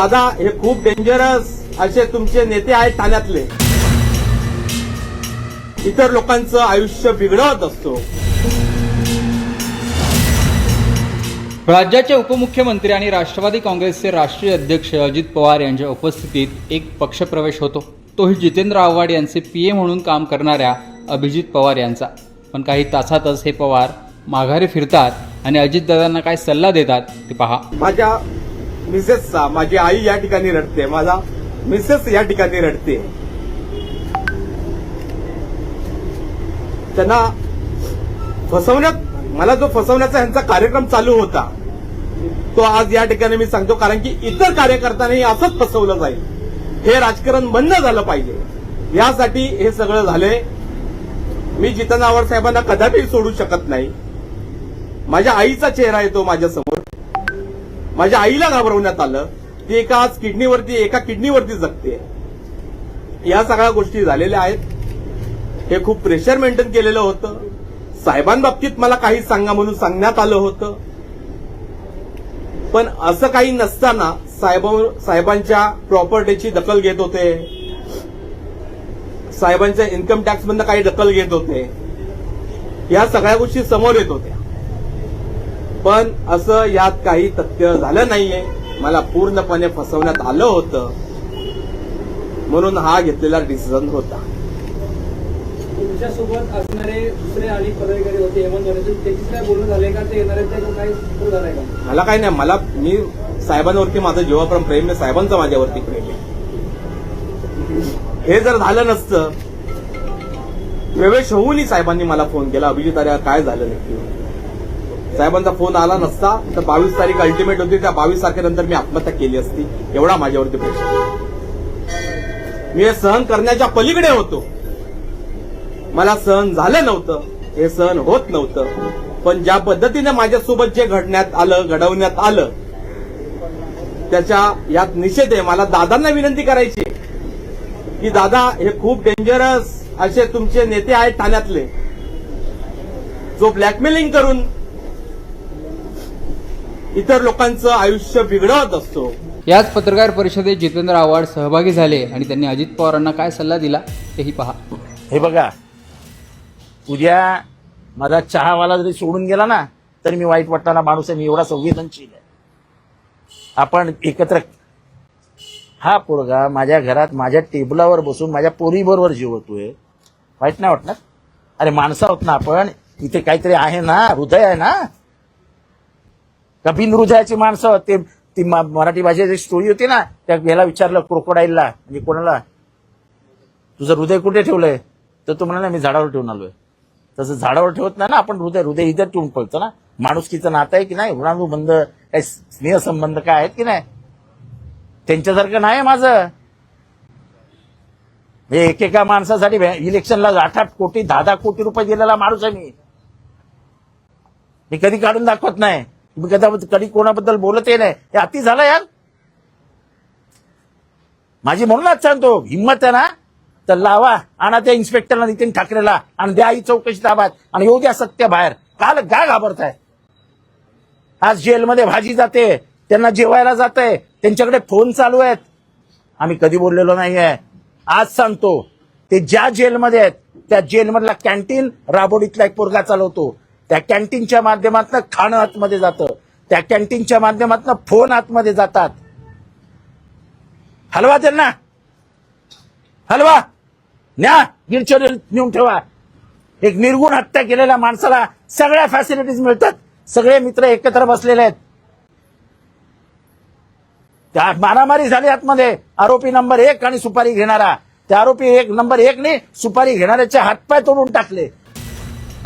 दादा हे खूप डेंजरस असे तुमचे नेते आहेत ठाण्यातले. इतर लोकांचं आयुष्य बिघडवत असतो. राज्याचे उपमुख्यमंत्री आणि राष्ट्रवादी काँग्रेसचे राष्ट्रीय अध्यक्ष अजित पवार यांच्या उपस्थितीत एक पक्षप्रवेश होतो. तोही जितेंद्र आव्हाड यांचे पीए म्हणून काम करणाऱ्या अभिजित पवार यांचा. पण काही तासातच हे पवार माघारी फिरतात आणि अजितदादांना काय सल्ला देतात ते पहा. माझ्या मिसेसचा माझी आई या ठिकाणी रडते माझा मिसेस या ठिकाणी रडते. त्यांना फसवण्यात मला जो फसवण्याचा यांचा कार्यक्रम चालू होता तो आज या ठिकाणी मी सांगतो कारण की इतर कार्यकर्त्यांनी असंच फसवलं जाईल. हे राजकारण बंद झालं पाहिजे. यासाठी हे सगळं झालंय. मी जितन आव्हाड साहेबांना कदापि सोडू शकत नाही. माझ्या आईचा चेहरा येतो माझ्यासमोर. माझ्या आईला घाबरवण्यात आलं. ती एका आज किडनीवरती एका किडनीवरती जगते. या सगळ्या गोष्टी झालेल्या आहेत. हे खूप प्रेशर मेंटेन केलेलं होतं. साहेबांबाबतीत मला काही सांगा म्हणून सांगण्यात आलं होतं. पण असं काही नसताना साहेब साहेबांच्या प्रॉपर्टीची दखल घेत होते. साहेबांच्या इन्कम टॅक्स मधनं काही दखल घेत होते. या सगळ्या गोष्टी समोर येत होत्या. पण असं यात काही तथ्य झालं नाहीये. मला पूर्णपणे फसवण्यात आलं होतं. म्हणून हा घेतलेला डिसिजन होता. तुमच्यासोबत असणारे दुसरे आणि पदाधिकारी होते हेमंत त्याची काय बोलणं झालंय का? ते येणार काही सुरू झालंय का? मला काही नाही मला मी साहेबांवरती माझं जेव्हापर्यंत प्रेम आहे साहेबांचं माझ्यावरती प्रेम आहे. हे जर झालं नसतं वेवेश होऊनही साहेबांनी मला फोन केला अभिजित अरे काय झालं नक्की? साहेबांचा फोन आला नसता तर बावीस तारीख अल्टिमेट होती त्या बावीस तारखेनंतर मी आत्महत्या केली असती. एवढा माझ्यावरती प्रेशर मी हे सहन करण्याच्या पलीकडे होतो. मला सहन झालं नव्हतं हे सहन होत नव्हतं. पण ज्या पद्धतीने माझ्यासोबत जे घडण्यात आलं घडवण्यात आलं त्याच्या यात निषेध आहे. मला दादांना विनंती करायची की दादा हे खूप डेंजरस असे तुमचे नेते आहेत ठाण्यातले. जो ब्लॅकमेलिंग करून इतर लोकांचं आयुष्य बिघडवत असतो. याच पत्रकार परिषदेत जितेंद्र आव्हाड सहभागी झाले आणि त्यांनी अजित पवारांना काय सल्ला दिला तेही पहा. हे बघा उद्या माझा चहावाला जरी सोडून गेला ना तरी मी वाईट वाटणारा माणूस आहे मी एवढा संवेदनशील आहे. आपण एकत्र हा पोरगा माझ्या घरात माझ्या टेबलावर बसून माझ्या पोरीबरोबर जेवतोय. वाईट नाही वाटणार? अरे माणसं आहोत ना आपण इथे काहीतरी आहे ना हृदय आहे ना? का बिनहृदयाची माणसं ते ती मराठी भाषेची स्टोरी होती ना त्या याला विचारलं क्रोकोडाईलला म्हणजे कोणाला? तुझं हृदय कुठे ठेवलंय? तर तो म्हणाला मी झाडावर ठेवून आलोय. तसं झाडावर ठेवत नाही ना आपण हृदय हृदय इथं ठेवून पळतो ना. माणुसकीचं नातं आहे की नाही? ऋणानुबंध काय स्नेहसंबंध काय आहेत की नाही? त्यांच्यासारखं नाही माझं. हे एकेका माणसासाठी इलेक्शनला आठ आठ कोटी दहा दहा कोटी रुपये दिलेला माणूस आहे मी. मी कधी काढून दाखवत नाही. मी कधी कधी कोणाबद्दल बोलतही नाही. हे अति झालं यार. माझी म्हणूनच सांगतो हिंमत आहे ना तर लावा. आणा त्या इन्स्पेक्टरला नितीन ठाकरेला. आणि द्या ही चौकशी ताब्यात आणि येऊ द्या सत्य बाहेर. काल का घाबरताय. आज जेलमध्ये भाजी जाते. त्यांना जेवायला जाते. त्यांच्याकडे फोन चालू आहेत. आम्ही कधी बोललेलो नाहीये. आज सांगतो ते ज्या जेलमध्ये आहेत त्या जेलमधला कॅन्टीन राबोडीतला एक पोरगा चालवतो. त्या कॅन्टीनच्या माध्यमातून खाणं आतमध्ये जातं. त्या कॅन्टीनच्या माध्यमातून फोन आतमध्ये जातात. हलवा त्यांना हलवा? न्या गिरचोरी नेऊन ठेवा. एक निर्गुण हत्या केलेल्या माणसाला सगळ्या फॅसिलिटीज मिळतात. सगळे मित्र एकत्र बसलेले आहेत. त्या मारामारी झाली आतमध्ये. आरोपी नंबर एक आणि सुपारी घेणारा. त्या आरोपी एक नंबर एक ने सुपारी घेणाऱ्याचे हातपाय तोडून टाकले.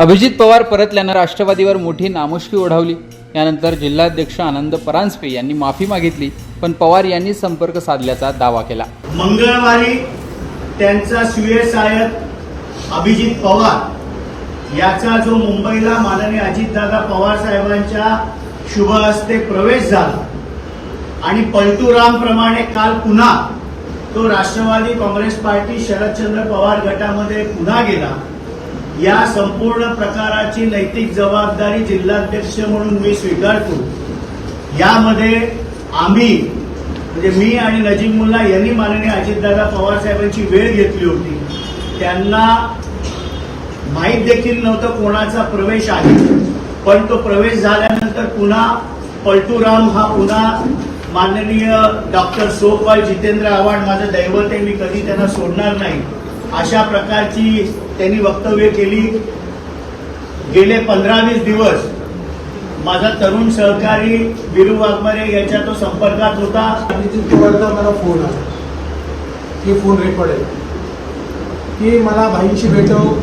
अभिजित पवार परतल्यानं राष्ट्रवादीवर मोठी नामुष्की ओढवली. यानंतर जिल्हाध्यक्ष आनंद परांजपे यांनी माफी मागितली पण पवार यांनी संपर्क साधल्याचा दावा केला. मंगळवारी त्यांचा सुयसायत अभिजित पवार याचा जो मुंबईला माननीय अजितदादा पवार साहेबांच्या शुभ हस्ते प्रवेश झाला आणि पलटूरामप्रमाणे काल पुन्हा तो राष्ट्रवादी काँग्रेस पार्टी शरदचंद्र पवार गटामध्ये पुन्हा गेला. या संपूर्ण प्रकाराची नैतिक जबाबदारी जिल्हाध्यक्ष म्हणून मी स्वीकारतो. यामध्ये आम्ही म्हणजे मी आणि नजीमुल्ला यांनी माननीय अजितदादा पवार साहेबांची वेळ घेतली होती. त्यांना माहीत देखील नव्हतं कोणाचा प्रवेश आहे. पण तो प्रवेश झाल्यानंतर पुन्हा पलटूराम हा पुन्हा माननीय डॉक्टर सोपाल जितेंद्र आव्हाड माझं दैवत आहे मी कधी त्यांना सोडणार नाही. अशा प्रकारची त्यांनी वक्तव्य केली. गेले पंधरा वीस दिवस माझा तरुण सहकारी विरू वाघमारे याच्या तो संपर्कात होता. मला फोन आला. की फोन रेकॉर्ड आहे की मला भाईंशी भेटव.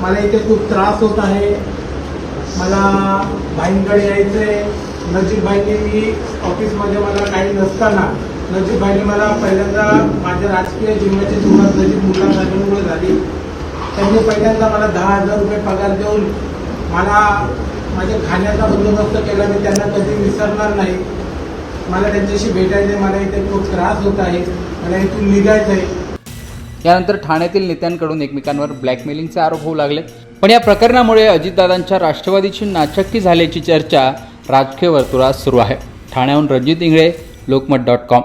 मला इथे खूप त्रास होत आहे. मला भाईंकडे यायचं आहे नजीक भाईंनी ऑफिसमध्ये मला काही नसताना नजीब मला पहिल्यांदा माझ्या राजकीय जीवनाची सुरुवात नजीब मुला साहेबांमुळे झाली. त्यांनी पहिल्यांदा मला दहा हजार रुपये पगार देऊन मला माझ्या खाण्याचा बंदोबस्त केला. मी त्यांना कधी विसरणार नाही. मला त्यांच्याशी भेटायचं मला इथे खूप त्रास होत आहे. मला इथून निघायचं आहे यानंतर ठाण्यातील नेत्यांकडून एकमेकांवर ब्लॅकमेलिंगचे आरोप होऊ लागले. पण या प्रकरणामुळे अजितदादांच्या राष्ट्रवादीची नाचक्की झाल्याची चर्चा राजकीय वर्तुळात सुरू आहे. ठाण्याहून रणजित इंगळे लोकमत डॉट कॉम.